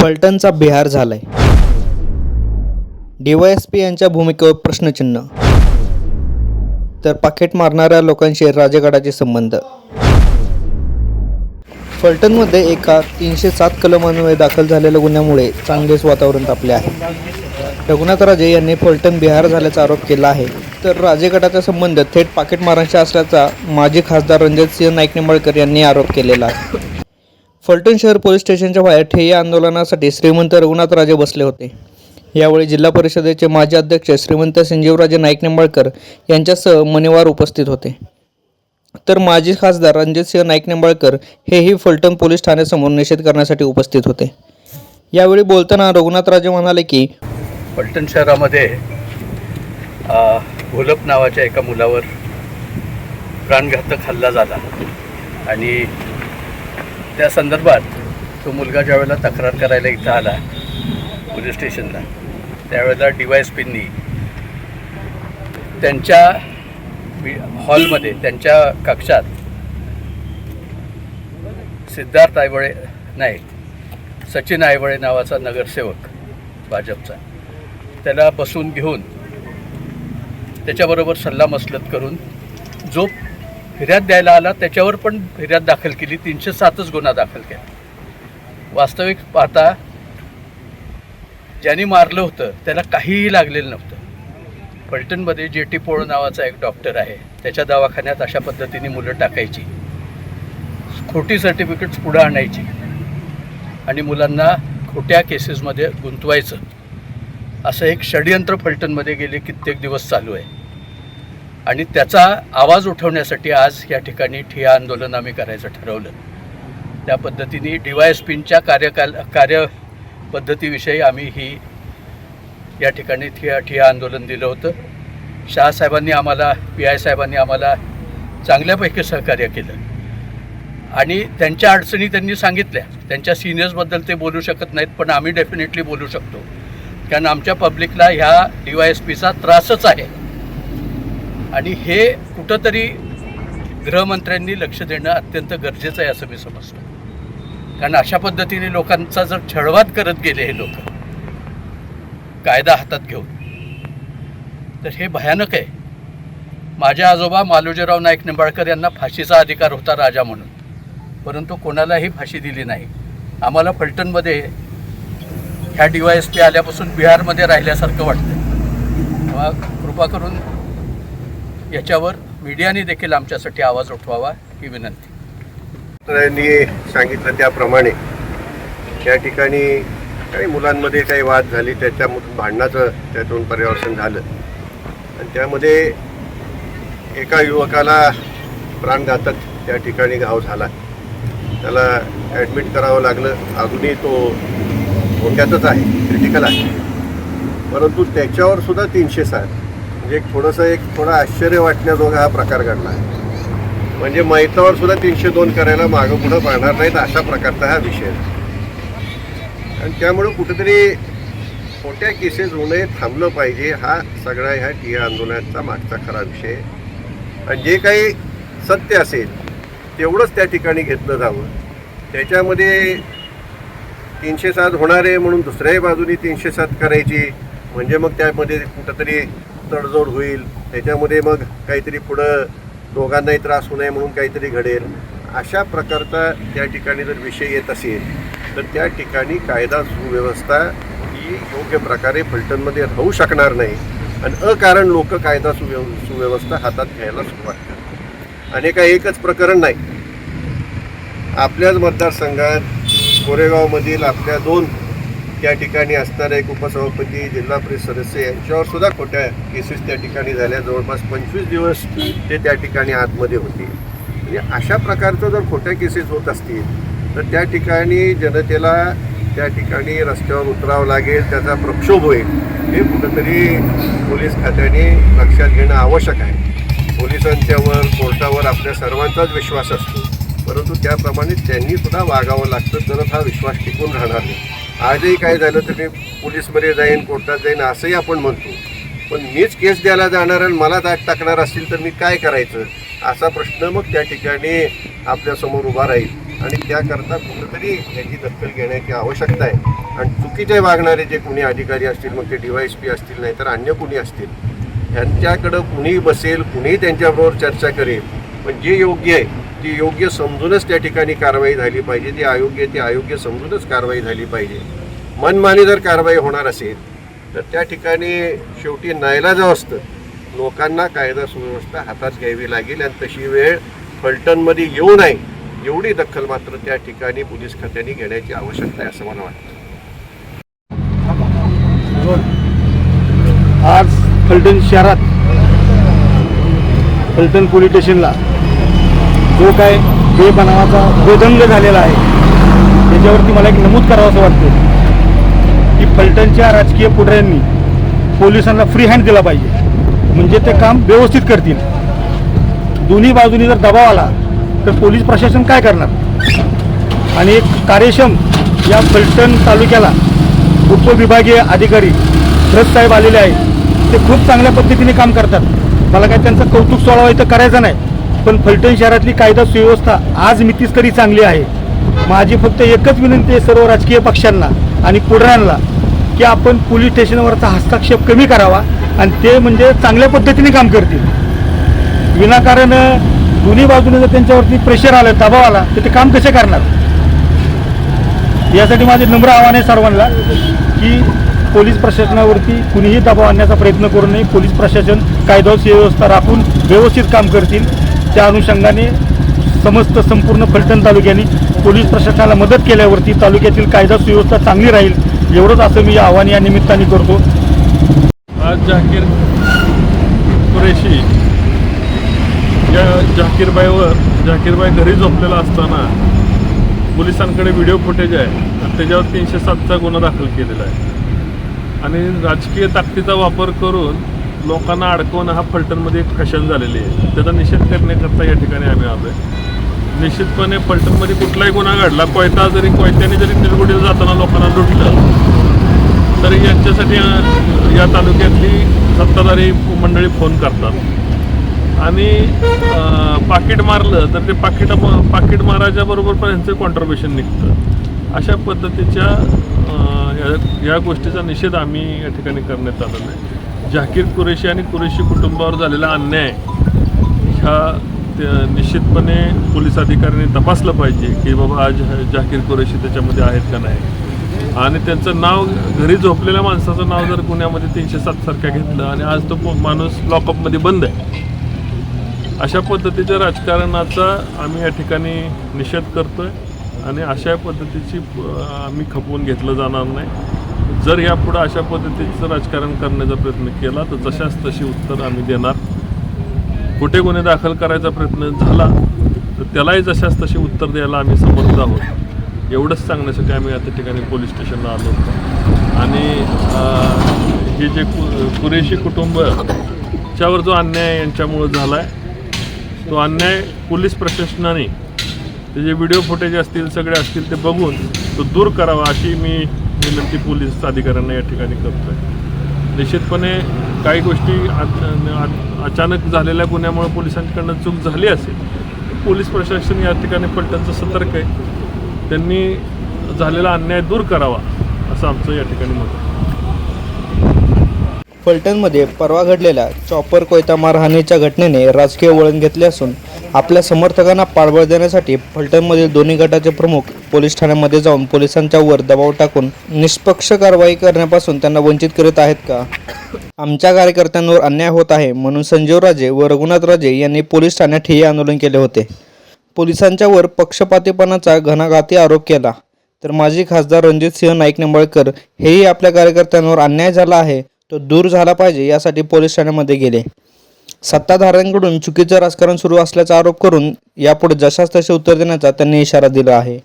फलटणचा बिहार झालाय. डीवायएसपी यांच्या भूमिकेवर प्रश्नचिन्ह. तर पाकिट मारणाऱ्या लोकांशी राजगडाचे संबंध. फलटणमध्ये एका तीनशे सात कलमान्वये दाखल झालेल्या गुन्ह्यामुळे चांगलेच वातावरण तापले आहे. रघुनाथ राजे यांनी फलटण बिहार झाल्याचा आरोप केला आहे. तर राजेगडाचा संबंध थेट पाकिटमारांशी असल्याचा माजी खासदार रणजितसिंह नाईक निंबाळकर यांनी आरोप केलेला आहे. फलटण शहर पोलीस स्टेशनच्या बाहेर ठेय्या आंदोलनासाठी श्रीमंत रघुनाथ राजे बसले होते. यावेळी जिल्हा परिषदेचे माजी अध्यक्ष श्रीमंत संजीवराजे नाईक निंबाळकर यांच्यासह मनिवार उपस्थित होते. तर माजी खासदार रणजितसिंह नाईक निंबाळकर हेही फलटण पोलीस ठाण्यासमोर निषेध करण्यासाठी उपस्थित होते. यावेळी बोलताना रघुनाथ राजे म्हणाले की फलटण शहरामध्ये भोलप घोलप नावाच्या एका मुलावर प्राणघातक हल्ला झाला आणि त्या संदर्भात तो मुलगा ज्यावेळेला तक्रार करायला इथं आला पोलीस स्टेशनला त्यावेळेला डी वाय एस पींनी त्यांच्या हॉलमध्ये त्यांच्या कक्षात सिद्धार्थ आयवळे नाही सचिन आयवळे नावाचा नगरसेवक भाजपचा. त्याला बसून घेऊन त्याच्याबरोबर सल्लामसलत करून जो फिर्याद द्यायला आला त्याच्यावर पण फिर्याद दाखल केली. तीनशे सातच गुन्हा दाखल केला. वास्तविक पाहता ज्यांनी मारलं होतं त्याला काहीही लागलेलं नव्हतं. फलटणमध्ये जे टी पोळ नावाचा एक डॉक्टर आहे. त्याच्या दवाखान्यात अशा पद्धतीने मुलं टाकायची. खोटी सर्टिफिकेट्स पुढं आणायची. आणि मुलांना खोट्या केसेसमध्ये गुंतवायचं. असं एक षडयंत्र फलटणमध्ये गेले कित्येक दिवस चालू आहे. आणि त्याचा आवाज उठवण्यासाठी आज या ठिकाणी ठिया आंदोलन आम्ही करायचं ठरवलं. त्या पद्धतीने डी वाय एस पींच्या कार्यकाल कार्यपद्धतीविषयी आम्ही ही या ठिकाणी ठिया ठिया आंदोलन दिलं होतं. शहासाहेबांनी आम्हाला पी आय साहेबांनी आम्हाला चांगल्यापैकी सहकार्य केलं. आणि त्यांच्या अडचणी त्यांनी सांगितल्या. त्यांच्या सिनियर्सबद्दल ते बोलू शकत नाहीत पण आम्ही डेफिनेटली बोलू शकतो. कारण आमच्या पब्लिकला ह्या डी वाय एस पीचा त्रासच आहे. आणि हे कुठंतरी गृहमंत्र्यांनी लक्ष देणं अत्यंत गरजेचं आहे असं मी समजतो. कारण अशा पद्धतीने लोकांचा जर छळवाद करत गेले हे लोक कायदा हातात घेऊन तर हे भयानक आहे. माझे आजोबा मालोजीराव नाईक निंबाळकर यांना फाशीचा अधिकार होता राजा म्हणून परंतु कोणालाही फाशी दिली नाही. आम्हाला फलटणमध्ये ह्या डी वाय एस पी आल्यापासून बिहारमध्ये राहिल्यासारखं वाटतं तेव्हा कृपा करून याच्यावर मीडियाने देखील आमच्यासाठी आवाज उठवावा ही विनंती. यांनी सांगितलं त्याप्रमाणे त्या ठिकाणी काही मुलांमध्ये काही वाद झाली त्याच्यामधून भांडणाचं त्यातून पर्यावसन झालं. आणि त्यामध्ये एका युवकाला प्राणघातक त्या ठिकाणी घाव झाला. त्याला ॲडमिट करावं लागलं. अजूनही तो धोक्यातच आहे क्रिटिकल आहे. परंतु त्याच्यावर सुद्धा तीनशे सात एक थोडंसं एक थोडं आश्चर्य वाटण्याजोगा हा प्रकार घडला आहे. म्हणजे मैतावर सुद्धा तीनशे दोन करायला मागं पुढं पाहणार नाहीत अशा प्रकारचा हा विषय. आणि त्यामुळं कुठेतरी खोट्या केसेस होणे थांबलं पाहिजे. हा सगळा ह्या टिया आंदोलनाचा मागचा खरा विषय. आणि जे काही सत्य असेल तेवढंच त्या ठिकाणी घेतलं जावं. त्याच्यामध्ये तीनशे सात होणार आहे म्हणून दुसऱ्याही बाजूनी तीनशे सात करायची. म्हणजे मग त्यामध्ये कुठंतरी तडजोड होईल. त्याच्यामध्ये मग काहीतरी पुढं दोघांनाही त्रास होऊ नये म्हणून काहीतरी घडेल. अशा प्रकारचा त्या ठिकाणी जर विषय येत असेल तर त्या ठिकाणी कायदा सुव्यवस्था ही योग्य प्रकारे फलटणमध्ये राहू शकणार नाही. आणि अकारण लोक कायदा सुव्यव सुव्यवस्था हातात घ्यायला सुरुवात करतात. आणि काय एकच प्रकरण नाही. आपल्याच मतदारसंघात कोरेगावमधील आपल्या दोन त्या ठिकाणी असणारे एक उपसभापती जिल्हा परिषद सदस्य यांच्यावर सुद्धा खोट्या केसेस त्या ठिकाणी झाल्या. जवळपास पंचवीस दिवस ते त्या ठिकाणी आतमध्ये होते. म्हणजे अशा प्रकारचं जर खोट्या केसेस होत असतील तर त्या ठिकाणी जनतेला त्या ठिकाणी रस्त्यावर उतरावं लागेल त्याचा प्रक्षोभ होईल. हे कुठंतरी पोलीस खात्याने लक्षात घेणं आवश्यक आहे. पोलिसांच्यावर कोर्टावर आपल्या सर्वांचाच विश्वास असतो. परंतु त्याप्रमाणे त्यांनी सुद्धा वागावं लागतं तरच हा विश्वास टिकून राहणार नाही. आजही काय झालं तर मी पोलीसमध्ये जाईन कोर्टात जाईन असंही आपण म्हणतो. पण मीच केस द्यायला जाणार आणि मला दाट टाकणार असतील तर मी काय करायचं? असा प्रश्न मग त्या ठिकाणी आपल्यासमोर उभा राहील. आणि त्याकरता कुठंतरी याची दखल घेण्याची आवश्यकता आहे. आणि चुकीचे वागणारे जे कुणी अधिकारी असतील मग ते डी वाय एस पी असतील नाही तर अन्य कुणी असतील यांच्याकडं कुणी बसेल कुणी त्यांच्याबरोबर चर्चा करेल. पण जे योग्य आहे ती योग्य समजूनच त्या ठिकाणी कारवाई झाली पाहिजे. ती अयोग्य ती अयोग्य समजूनच कारवाई झाली पाहिजे. मनमानी जर कारवाई होणार असेल तर त्या ठिकाणी शेवटी नायलाज असतं. लोकांना कायदा सुव्यवस्था हातात घ्यावी लागेल आणि तशी वेळ फलटणमध्ये येऊ नये एवढी दखल मात्र त्या ठिकाणी पोलीस खात्याने घेण्याची आवश्यकता आहे असं मला वाटतं. आज फलटण शहरात फलटण पोलीस स्टेशनला जो काय बेबनावाचा गोदंग झालेला आहे त्याच्यावरती मला एक नमूद करावं असं वाटतं की फलटणच्या राजकीय पुढाऱ्यांनी पोलिसांना फ्री हँड दिला पाहिजे. म्हणजे ते काम व्यवस्थित करतील. दोन्ही बाजूनी जर दबाव आला तर पोलीस प्रशासन काय करणार? आणि एक कार्यक्षम या फलटण तालुक्याला उपविभागीय अधिकारी भरत साहेब आलेले आहेत ते खूप चांगल्या पद्धतीने काम करतात. मला काय त्यांचं कौतुक सोडावं इथं करायचं नाही. पण फलटण शहरातली कायदा सुव्यवस्था आज मितीस तरी चांगली आहे. माझी फक्त एकच विनंती आहे सर्व राजकीय पक्षांना आणि पुढाऱ्यांना की आपण पोलीस स्टेशनवरचा हस्तक्षेप कमी करावा आणि ते म्हणजे चांगल्या पद्धतीने काम करतील. विनाकारण दोन्ही बाजूने जर त्यांच्यावरती प्रेशर आलं दबाव आला तर ते काम कसे करणार? यासाठी माझे नम्र आव्हान आहे सर्वांना की पोलीस प्रशासनावरती कुणीही दबाव आणण्याचा प्रयत्न करू नये. पोलीस प्रशासन कायदा सुव्यवस्था राखून व्यवस्थित काम करतील. त्या अनुषंगाने समस्त संपूर्ण फलटण तालुक्याने पोलीस प्रशासनाला मदत केल्यावरती तालुक्यातील कायदा सुव्यवस्था चांगली राहील एवढंच असं मी आव्हान या निमित्ताने करतो. आज जाकीर कुरेशी या जाकीरबाईवर जाकीरबाई घरी झोपलेला असताना पोलिसांकडे व्हिडिओ फुटेज आहे. आणि त्याच्यावर तीनशे सातचा गुन्हा दाखल केलेला आहे. आणि राजकीय ताकदीचा वापर करून लोकांना अडकवणं हा फलटणमध्ये एक फॅशन झालेली आहे. त्याचा निषेध करण्याकरता या ठिकाणी आम्ही आलो आहे निश्चितपणे फलटणमध्ये कुठलाही गुन्हा घडला कोयता जरी कोयत्याने जरी निलगुडीला जाताना लोकांना लुटलं तरी यांच्यासाठी या तालुक्यातली सत्ताधारी मंडळी फोन करतात. आणि पाकिट मारलं तर ते पाकिट पाकिट मारायच्या बरोबर पण यांचं कॉन्ट्रीब्युशन निघतं. अशा पद्धतीच्या या- या गोष्टीचा निषेध आम्ही या ठिकाणी करण्यात आलेला आहे. झाकीर कुरेशी आणि कुरेशी कुटुंबावर झालेला अन्याय ह्या निश्चितपणे पोलीस अधिकाऱ्यांनी तपासलं पाहिजे की बाबा आज जाकीर कुरेशी त्याच्यामध्ये आहेत का नाही. आणि त्यांचं नाव घरी झोपलेल्या माणसाचं नाव जर गुन्ह्यामध्ये तीनशे सात सारख्या घेतलं आणि आज तो माणूस लॉकअपमध्ये बंद आहे. अशा पद्धतीच्या राजकारणाचा आम्ही या ठिकाणी निषेध करतो आहे आणि अशा पद्धतीची आम्ही खपवून घेतलं जाणार नाही. जर यापुढं अशा पद्धतीचं राजकारण करण्याचा प्रयत्न केला तर जशाच तशी उत्तर आम्ही देणार. कुठे गुन्हे दाखल करायचा प्रयत्न झाला तर त्यालाही जशाच तशी उत्तर द्यायला आम्ही समर्थ आहोत. एवढंच सांगण्यासाठी आम्ही आता ठिकाणी पोलीस स्टेशनला आलो होतो. आणि हे जे कु कुरेशी कुटुंब च्यावर जो अन्याय यांच्यामुळं झाला आहे तो अन्याय पोलीस प्रशासनाने ते जे व्हिडिओ फुटेज असतील सगळे असतील ते बघून तो दूर करावा अशी मी विनंती पोलीस अधिकाऱ्यांना या ठिकाणी करतो आहे निश्चितपणे काही गोष्टी अचानक झालेल्या गुन्ह्यामुळे पोलिसांकडनं चूक झाली असेल पोलीस प्रशासन या ठिकाणी पलटणचं सतर्क आहे. त्यांनी झालेला अन्याय दूर करावा असं आमचं या ठिकाणी मत आहे. फलटणमध्ये परवा घडलेल्या चॉपर कोयता मारहाणीच्या घटनेने राजकीय वळण घेतले असून आपल्या समर्थकांना पाठबळ देण्यासाठी फलटणमधील दोन्ही गटाचे प्रमुख पोलीस ठाण्यामध्ये जाऊन पोलिसांच्या वर दबाव टाकून निष्पक्ष कारवाई करण्यापासून त्यांना वंचित करीत आहेत का? आमच्या कार्यकर्त्यांवर अन्याय होत आहे म्हणून संजीव राजे व रघुनाथ राजे यांनी पोलीस ठाण्यात ठिय्या आंदोलन केले होते. पोलिसांच्यावर पक्षपातीपणाचा घणाघाती आरोप केला. तर माजी खासदार रणजित सिंह नाईक निंबाळकर हेही आपल्या कार्यकर्त्यांवर अन्याय झाला आहे तो दूर झाला पाहिजे यासाठी पोलीस ठाण्यामध्ये गेले. सत्ताधाऱ्यांकडून चुकीचं राजकारण सुरू असल्याचा आरोप करून यापुढे जशास तसे उत्तर देण्याचा त्यांनी इशारा दिला आहे.